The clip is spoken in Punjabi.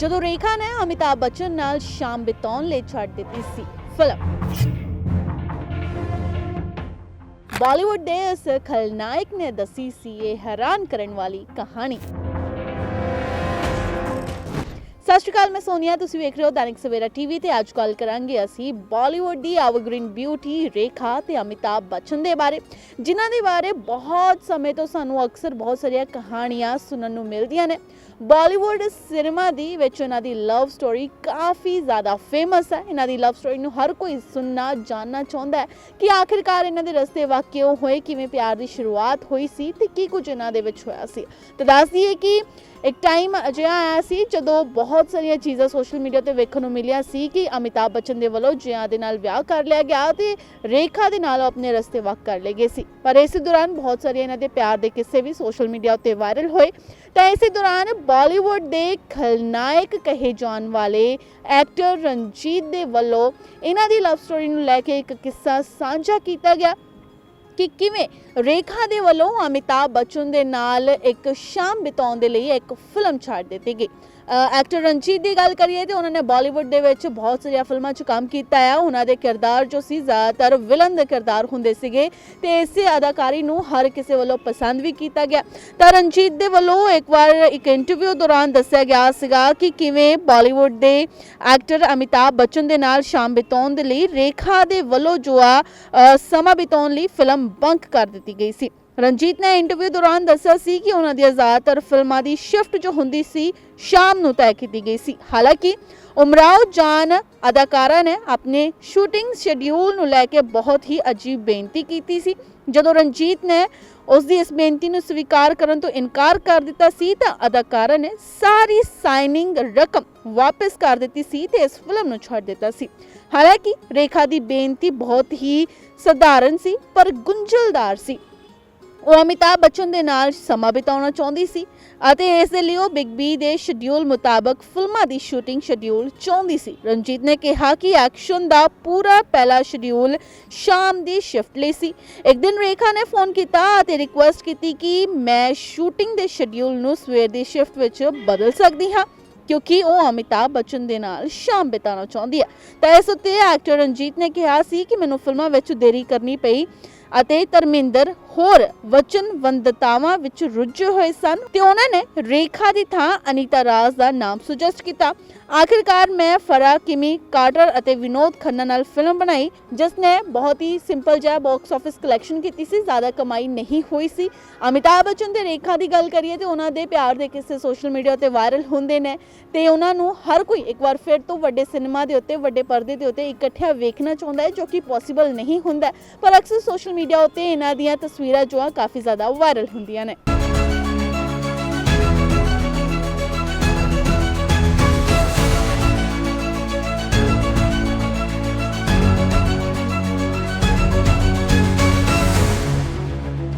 ਜਦੋਂ ਰੇਖਾ ਨੇ ਅਮਿਤਾਭ ਬੱਚਨ ਨਾਲ ਸ਼ਾਮ ਬਿਤਾਉਣ ਲਈ ਛੱਡ ਦਿੱਤੀ ਸੀ ਫਿਲਮ। ਬਾਲੀਵੁੱਡ ਦੇ ਇਸ ਖਲਨਾਇਕ ਨੇ ਦੱਸੀ ਸੀ ਇਹ ਹੈਰਾਨ ਕਰਨ ਵਾਲੀ ਕਹਾਣੀ। ਸਤਿ ਸ਼੍ਰੀ ਅਕਾਲ, ਮੈਂ ਸੋਨੀਆ, ਤੁਸੀਂ ਵੇਖ ਰਹੇ ਹੋ ਦੈਨਿਕ ਸਵੇਰਾ ਟੀਵੀ ਤੇ ਅੱਜ ਗੱਲ ਕਰਾਂਗੇ ਅਸੀਂ ਬਾਲੀਵੁੱਡ ਦੀ ਐਵਰਗ੍ਰੀਨ ਬਿਊਟੀ ਰੇਖਾ ਤੇ ਅਮਿਤਾਭ ਬੱਚਨ ਦੇ ਬਾਰੇ, ਜਿਨ੍ਹਾਂ ਦੇ ਬਾਰੇ ਬਹੁਤ ਸਮੇਂ ਤੋਂ ਸਾਨੂੰ ਅਕਸਰ ਬਹੁਤ ਸਾਰੀਆਂ ਕਹਾਣੀਆਂ ਸੁਣਨ ਨੂੰ ਮਿਲਦੀਆਂ ਨੇ। ਬਾਲੀਵੁੱਡ ਸਿਨੇਮਾ ਦੀ ਵਿੱਚ ਇਹਨਾਂ ਦੀ ਲਵ ਸਟੋਰੀ ਕਾਫੀ ਜ਼ਿਆਦਾ ਫੇਮਸ ਹੈ। ਇਹਨਾਂ ਦੀ ਲਵ ਸਟੋਰੀ ਨੂੰ ਹਰ ਕੋਈ ਸੁਣਨਾ ਜਾਨਣਾ ਚਾਹੁੰਦਾ ਹੈ ਕਿ ਆਖਿਰਕਾਰ ਇਹਨਾਂ ਦੇ ਰਸਤੇ ਵਾਕਿਓ ਹੋਏ, ਕਿਵੇਂ ਪਿਆਰ ਦੀ ਸ਼ੁਰੂਆਤ ਹੋਈ ਸੀ ਤੇ ਕੀ ਕੁਝ ਇਹਨਾਂ ਦੇ ਵਿੱਚ ਹੋਇਆ ਸੀ। ਤੇ ਦੱਸ ਦਈਏ ਕਿ ਇੱਕ ਟਾਈਮ ਅਜਿਹਾ ਆਇਆ ਸੀ ਜਦੋਂ ਬਹੁਤ ਸਾਰੀਆਂ ਚੀਜ਼ਾਂ ਸੋਸ਼ਲ ਮੀਡੀਆ ਤੇ ਵੇਖਣ ਨੂੰ ਮਿਲੀਆਂ ਸੀ ਕਿ ਅਮਿਤਾਭ ਬੱਚਨ ਦੇ ਵੱਲੋਂ ਜਿਆਂ ਦੇ ਨਾਲ ਵਿਆਹ ਕਰ ਲਿਆ ਗਿਆ ਤੇ ਰੇਖਾ ਦੇ ਨਾਲ ਉਹ ਆਪਣੇ ਰਸਤੇ ਵਕ ਕਰ ਲਏ ਗਏ ਸੀ। ਪਰ ਇਸ ਦੌਰਾਨ ਬਹੁਤ ਸਾਰੇ ਇਹਨਾਂ ਦੇ ਪਿਆਰ ਦੇ ਕਿੱਸੇ ਵੀ ਸੋਸ਼ਲ ਮੀਡੀਆ ਉੱਤੇ ਵਾਇਰਲ ਹੋਏ। ਤਾਂ ਇਸੇ ਦੌਰਾਨ ਬਾਲੀਵੁੱਡ ਦੇ ਖਲਨਾਇਕ ਕਹੇ ਜਾਣ ਵਾਲੇ ਐਕਟਰ ਰਣਜੀਤ ਦੇ ਵੱਲੋਂ ਇਹਨਾਂ ਦੀ ਲਵ ਸਟੋਰੀ ਨੂੰ ਲੈ ਕੇ ਇੱਕ ਕਿੱਸਾ ਸਾਂਝਾ ਕੀਤਾ ਗਿਆ। ਕਿ ਕਿਵੇਂ ਰੇਖਾ ਦੇ ਵੱਲੋਂ ਅਮਿਤਾਭ ਬੱਚਨ ਦੇ ਨਾਲ ਇੱਕ ਸ਼ਾਮ ਬਿਤਾਉਣ ਦੇ ਲਈ ਇੱਕ ਫਿਲਮ ਛੱਡ ਦਿੱਤੀ ਗਈ। ਐਕਟਰ ਰਣਜੀਤ ਦੀ ਗੱਲ ਕਰੀਏ ਤੇ ਉਹਨਾਂ ਨੇ ਬਾਲੀਵੁੱਡ ਦੇ ਵਿੱਚ ਬਹੁਤ ਸਾਰੀਆਂ ਫਿਲਮਾਂ 'ਚ ਕੰਮ ਕੀਤਾ ਹੈ ਉਹਨਾਂ ਦੇ ਕਿਰਦਾਰ ਜੋ ਸੀ, ਜ਼ਿਆਦਾਤਰ ਵਿਲਨ ਦੇ ਕਿਰਦਾਰ ਹੁੰਦੇ ਸੀਗੇ ਤੇ ਇਸੇ ਅਦਾਕਾਰੀ ਨੂੰ ਹਰ ਕਿਸੇ ਵੱਲੋਂ ਪਸੰਦ ਵੀ ਕੀਤਾ ਗਿਆ। ਤਾਂ ਰਣਜੀਤ ਦੇ ਵੱਲੋਂ ਇੱਕ ਵਾਰ ਇੱਕ ਇੰਟਰਵਿਊ ਦੌਰਾਨ ਦੱਸਿਆ ਗਿਆ ਸੀਗਾ ਕਿ ਕਿਵੇਂ ਬਾਲੀਵੁੱਡ ਦੇ ਐਕਟਰ ਅਮਿਤਾਭ ਬੱਚਨ ਦੇ ਨਾਲ ਸ਼ਾਮ ਬਿਤਾਉਣ ਦੇ ਲਈ ਰੇਖਾ ਦੇ ਵੱਲੋਂ ਜੋ ਆ ਸਮਾਂ ਬਿਤਾਉਣ ਲਈ ਫਿਲਮ ਬੰਕ ਕਰ ਦਿੱਤੀ ਗਈ ਸੀ। ਰਣਜੀਤ ਨੇ ਇੰਟਰਵਿਊ ਦੌਰਾਨ ਦੱਸਿਆ ਸੀ ਕਿ ਉਹਨਾਂ ਦੀ ਜ਼ਿਆਦਾਤਰ ਫਿਲਮਾਂ ਦੀ ਸ਼ਿਫਟ ਜੋ ਹੁੰਦੀ ਸੀ, ਸ਼ਾਮ ਨੂੰ ਤੈਅ ਕੀਤੀ ਗਈ ਸੀ। ਹਾਲਾਂਕਿ, ਉਮਰਾਓ ਜਾਨ ਅਦਾਕਾਰਾ ਨੇ ਆਪਣੇ ਸ਼ੂਟਿੰਗ ਸ਼ੈਡਿਊਲ ਨੂੰ ਲੈ ਕੇ ਬਹੁਤ ਹੀ ਅਜੀਬ ਬੇਨਤੀ ਕੀਤੀ ਸੀ। ਜਦੋਂ ਰਣਜੀਤ ਨੇ ਉਸ ਦੀ ਇਸ ਬੇਨਤੀ ਨੂੰ ਸਵੀਕਾਰ ਕਰਨ ਤੋਂ ਇਨਕਾਰ ਕਰ ਦਿੱਤਾ ਸੀ, ਤਾਂ ਅਦਾਕਾਰਾ ਨੇ ਸਾਰੀ ਸਾਈਨਿੰਗ ਰਕਮ ਵਾਪਸ ਕਰ ਦਿੱਤੀ ਸੀ ਤੇ ਇਸ ਫਿਲਮ ਨੂੰ ਛੱਡ ਦਿੱਤਾ ਸੀ। ਹਾਲਾਂਕਿ, ਰੇਖਾ ਦੀ ਬੇਨਤੀ ਬਹੁਤ ਹੀ ਸਧਾਰਨ ਸੀ, ਪਰ ਗੁੰਝਲਦਾਰ ਸੀ। ਉਹ ਅਮਿਤਾਭ ਬੱਚਨ ਦੇ ਨਾਲ ਸਮਾਂ ਬਿਤਾਉਣਾ ਚਾਹੁੰਦੀ ਸੀ ਅਤੇ ਇਸ ਦੇ ਲਈ ਉਹ ਬਿਗ ਬੀ ਦੇ ਸ਼ਡਿਊਲ ਮੁਤਾਬਕ ਫਿਲਮਾਂ ਦੀ ਸ਼ੂਟਿੰਗ ਸ਼ਡਿਊਲ ਚਾਹੁੰਦੀ ਸੀ। ਰਣਜੀਤ ਨੇ ਕਿਹਾ ਕਿ ਐਕਸ਼ਨ ਦਾ ਪੂਰਾ ਪਹਿਲਾ ਸ਼ਡਿਊਲ ਸ਼ਾਮ ਦੀ ਸ਼ਿਫਟ ਲਈ ਸੀ। ਇੱਕ ਦਿਨ ਰੇਖਾ ਨੇ ਫੋਨ ਕੀਤਾ ਅਤੇ ਰਿਕੁਐਸਟ ਕੀਤੀ ਕਿ ਮੈਂ ਸ਼ੂਟਿੰਗ ਦੇ ਸ਼ਡਿਊਲ ਨੂੰ ਸਵੇਰ ਦੀ ਸ਼ਿਫਟ ਵਿੱਚ ਬਦਲ ਸਕਦੀ ਹਾਂ, ਕਿਉਂਕਿ ਉਹ ਅਮਿਤਾਭ ਬੱਚਨ ਦੇ ਨਾਲ ਸ਼ਾਮ ਬਿਤਾਉਣਾ ਚਾਹੁੰਦੀ ਹੈ। ਤਾਂ ਇਸ ਉੱਤੇ ਐਕਟਰ ਰਣਜੀਤ ਨੇ ਕਿਹਾ ਸੀ ਕਿ ਮੈਨੂੰ ਫਿਲਮਾਂ ਵਿੱਚ ਦੇਰੀ ਕਰਨੀ ਪਈ ਅਤੇ ਧਰਮਿੰਦਰ ਹੋਰ ਵਚਨਬੰਧਤਾਵਾਂ ਵਿੱਚ ਰੁੱਝੇ ਹੋਏ ਸਨ ਤੇ ਉਹਨਾਂ ਨੇ ਰੇਖਾ ਦੀ ਥਾਂ ਅਨੀਤਾ ਰਾਜ ਦਾ ਨਾਮ ਸੁਜੈਸਟ ਕੀਤਾ। ਆਖਿਰਕਾਰ ਮੈਂ ਫਰਾ, ਕਿਮੀ, ਕਾਰਟਰ ਅਤੇ ਵਿਨੋਦ ਖੰਨਾ ਨਾਲ ਫਿਲਮ ਬਣਾਈ, ਜਿਸ ਨੇ ਬਹੁਤ ਹੀ ਸਿੰਪਲ ਜਿਹਾ ਬਾਕਸ ਆਫਿਸ ਕਲੈਕਸ਼ਨ ਕੀਤੀ ਸੀ, ਜ਼ਿਆਦਾ ਕਮਾਈ ਨਹੀਂ ਹੋਈ ਸੀ। ਅਮਿਤਾਭ ਬੱਚਨ ਤੇ ਰੇਖਾ ਦੀ ਗੱਲ ਕਰੀਏ ਤੇ ਉਹਨਾਂ ਦੇ ਪਿਆਰ ਦੇ ਕਿਸੇ ਸੋਸ਼ਲ ਮੀਡੀਆ ਤੇ ਵਾਇਰਲ ਹੁੰਦੇ ਨੇ ਤੇ ਉਹਨਾਂ ਨੂੰ ਹਰ ਕੋਈ ਇੱਕ ਵਾਰ ਫਿਰ ਤੋਂ ਵੱਡੇ ਸਿਨੇਮਾ ਦੇ ਉੱਤੇ, ਵੱਡੇ ਪਰਦੇ ਦੇ ਉੱਤੇ ਇਕੱਠਿਆਂ ਵੇਖਣਾ ਚਾਹੁੰਦਾ ਹੈ, ਜੋ ਕਿ ਪੋਸੀਬਲ ਨਹੀਂ ਹੁੰਦਾ। ਪਰ ਅਕਸਰ ਸੋਸ਼ਲ ਮੀਡੀਆ ਉੱਤੇ ਇਹਨਾਂ ਦੀਆਂ ਤਸਵੀਰਾਂ ਤਸਵੀਰਾਂ ਜੋ ਆ ਕਾਫੀ ਜ਼ਿਆਦਾ ਵਾਇਰਲ ਹੁੰਦੀਆਂ ਨੇ।